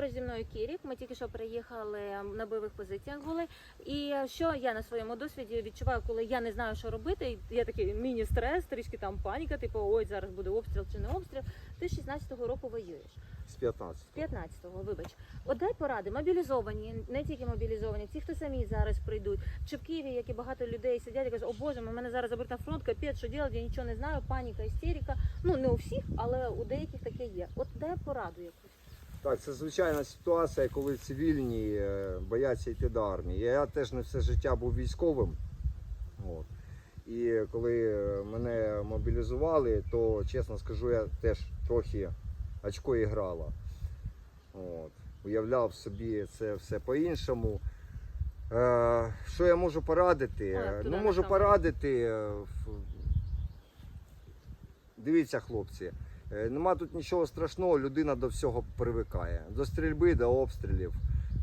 поруч зі мною Кірік. Ми тільки що приїхали на бойових позиціях були. І що я на своєму досвіді відчуваю, коли я не знаю, що робити. Є такий міні-стрес, трішки там паніка, типу, ой, зараз буде обстріл чи не обстріл. Ти з 16-го року воюєш. З 15. З 15-го, вибач. От дай поради, мобілізовані, не тільки мобілізовані, ті, хто самі зараз прийдуть. Чи в Києві, як і багато людей сидять і кажуть, о Боже, мене зараз заберуть на фронт, капець, що робити, я нічого не знаю, паніка, істерика. Ну не у всіх, але у деяких таке є. От дай пораду якусь. Так, це звичайна ситуація, коли цивільні е, бояться йти до армії. Я теж не все життя був військовим. От. І коли е, мене мобілізували, то чесно скажу, я теж трохи очко і грала. От. Уявляв собі це все по-іншому. Е, що я можу порадити? Туди ну, можу порадити. е, Дивіться, хлопці, нема тут нічого страшного, людина до всього привикає. До стрільби, до обстрілів.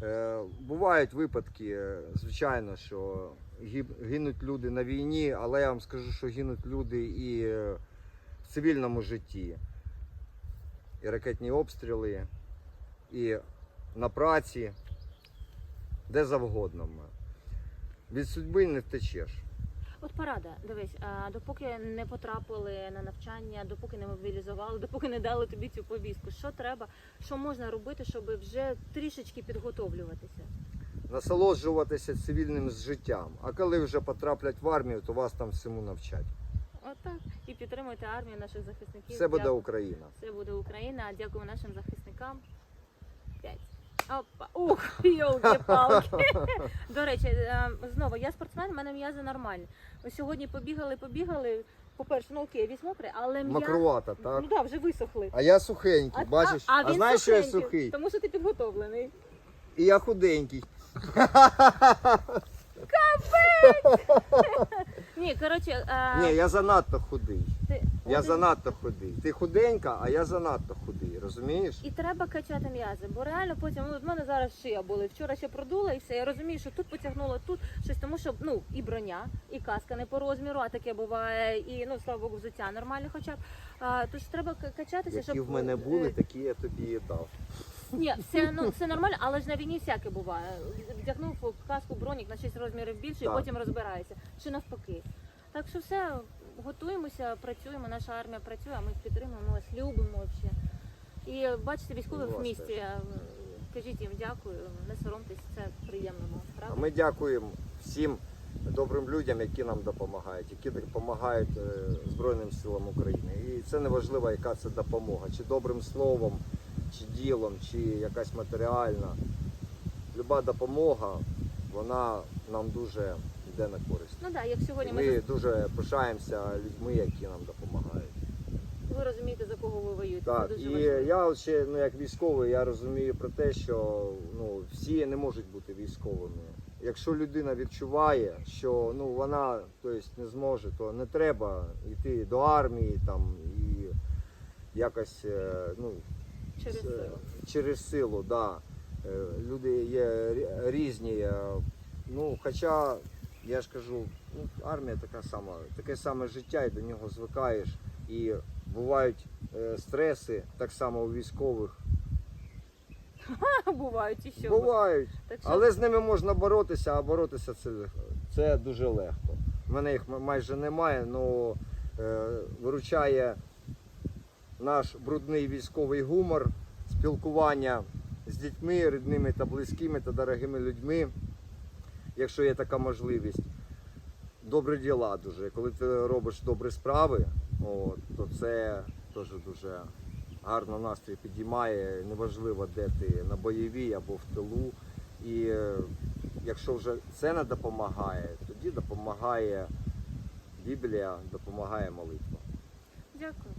Е, Бувають випадки, е, звичайно, що гинуть люди на війні, але я вам скажу, що гинуть люди і е, в цивільному житті. І ракетні обстріли, і на праці, де завгодно. Від судьби не втечеш. От порада, дивись, а, допоки не потрапили на навчання, допоки не мобілізували, допоки не дали тобі цю повістку, що треба, що можна робити, щоб вже трішечки підготовлюватися? насолоджуватися цивільним життям. А коли вже потраплять в армію, то вас там всьому навчать. Отак. І підтримуйте армію наших захисників. Все буде Дякую. Україна. Все буде Україна. Дякую нашим захисникам. П'ять. Опа. Ух, йолки-палки. До речі, е, знову я спортсмен, в мене м'язи нормальні. Ось сьогодні побігали, побігали. По-перше, ну окей, весь мокрий, але м'язи. Макрувата, так? Ну так, вже висохли. А я сухенький, бачиш? а, він знаєш, що я сухий? Тому що ти підготовлений. І я худенький. Ні, коротше, е, Ні, я занадто худий. ти- Я занадто худий. Ти худенька, а я занадто худий, розумієш? І треба качати м'язи, бо реально потім ну, в мене зараз шия були. Вчора ще продула і все. Я розумію, що тут потягнуло, тут щось, тому що ну і броня, і каска не по розміру, а таке буває, і ну слава Богу, взуття нормальне, хоча б. А, тож треба качатися, щоб Які в мене е, були, такі я тобі і дав. Ні, все ну все нормально, але ж на війні всяке буває. Вдягнув каску бронік на 6 розмірів більше, і Так. потім розбирається. Чи навпаки. Так що все, готуємося, працюємо. Наша армія працює, а ми підтримуємо вас, любимо взагалі. І бачите, військових в місті. е, Кажіть їм дякую, не соромтесь, це приємно А ми дякуємо всім добрим людям, які нам допомагають, які допомагають е, Збройним силам України. І це не важливо, яка це допомога, чи добрим словом, чи ділом, чи якась матеріальна. Люба допомога, вона нам дуже йде на користь. Ну так, як сьогодні ми, ми дуже пишаємося людьми, які нам допомагають. Ви розумієте, за кого ви воюєте. Так, це дуже і важливо. я от ще ну як військовий, я розумію про те, що ну всі не можуть бути військовими. Якщо людина відчуває, що ну вона тобто, не зможе, то не треба йти до армії там і якось е, ну через силу. через силу, да. Е, Люди є різні. е, Ну, хоча я ж кажу, ну, армія така сама, таке саме життя, і до нього звикаєш. І бувають е, стреси, так само у військових. Бувають і що. Бувають. Так що Але з ними можна боротися, а боротися це, це дуже легко. У мене їх майже немає, але е, виручає наш брудний військовий гумор, спілкування з дітьми, рідними та близькими та дорогими людьми, якщо є така можливість. Добрі діла дуже. Коли ти робиш добрі справи, от, то це теж дуже гарно настрій підіймає. Неважливо, де ти на бойовій або в тилу. І е, якщо вже це не допомагає, тоді допомагає Біблія, допомагає молитва. дякую.